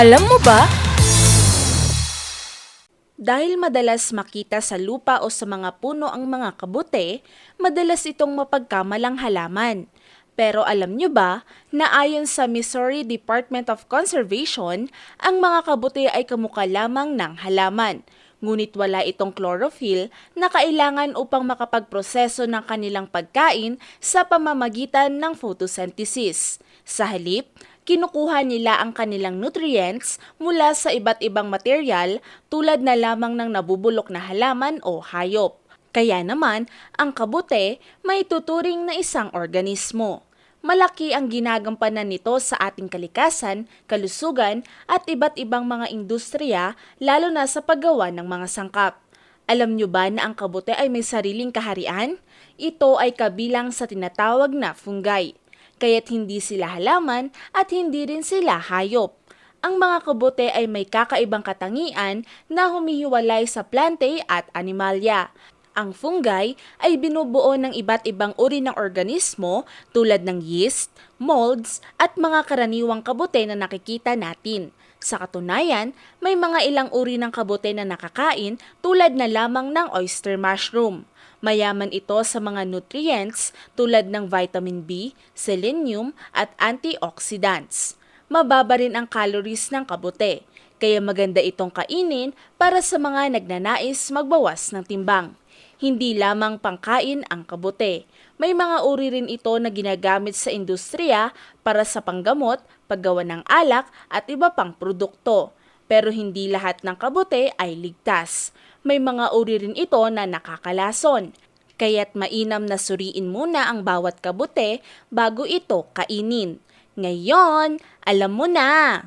Alam mo ba? Dahil madalas makita sa lupa o sa mga puno ang mga kabute, madalas itong mapagkamalang halaman. Pero alam nyo ba na ayon sa Missouri Department of Conservation, ang mga kabute ay kamukha lamang ng halaman. Ngunit wala itong chlorophyll na kailangan upang makapagproseso ng kanilang pagkain sa pamamagitan ng photosynthesis. Sa halip, kinukuha nila ang kanilang nutrients mula sa iba't ibang material tulad na lamang ng nabubulok na halaman o hayop. Kaya naman, ang kabute may tuturing na isang organismo. Malaki ang ginagampanan nito sa ating kalikasan, kalusugan at iba't ibang mga industriya lalo na sa paggawa ng mga sangkap. Alam nyo ba na ang kabute ay may sariling kaharian? Ito ay kabilang sa tinatawag na fungi kaya't hindi sila halaman at hindi rin sila hayop. Ang mga kabute ay may kakaibang katangian na humihiwalay sa plante at animalya. Ang fungi ay binubuo ng iba't ibang uri ng organismo tulad ng yeast, molds at mga karaniwang kabute na nakikita natin. Sa katunayan, may mga ilang uri ng kabute na nakakain tulad na lamang ng oyster mushroom. Mayaman ito sa mga nutrients tulad ng vitamin B, selenium at antioxidants. Mababa rin ang calories ng kabute, kaya maganda itong kainin para sa mga nagnanais magbawas ng timbang. Hindi lamang pangkain ang kabute. May mga uri rin ito na ginagamit sa industriya para sa panggamot, paggawa ng alak at iba pang produkto. Pero hindi lahat ng kabute ay ligtas. May mga uri rin ito na nakakalason. Kaya't mainam na suriin muna ang bawat kabute bago ito kainin. Ngayon, alam mo na!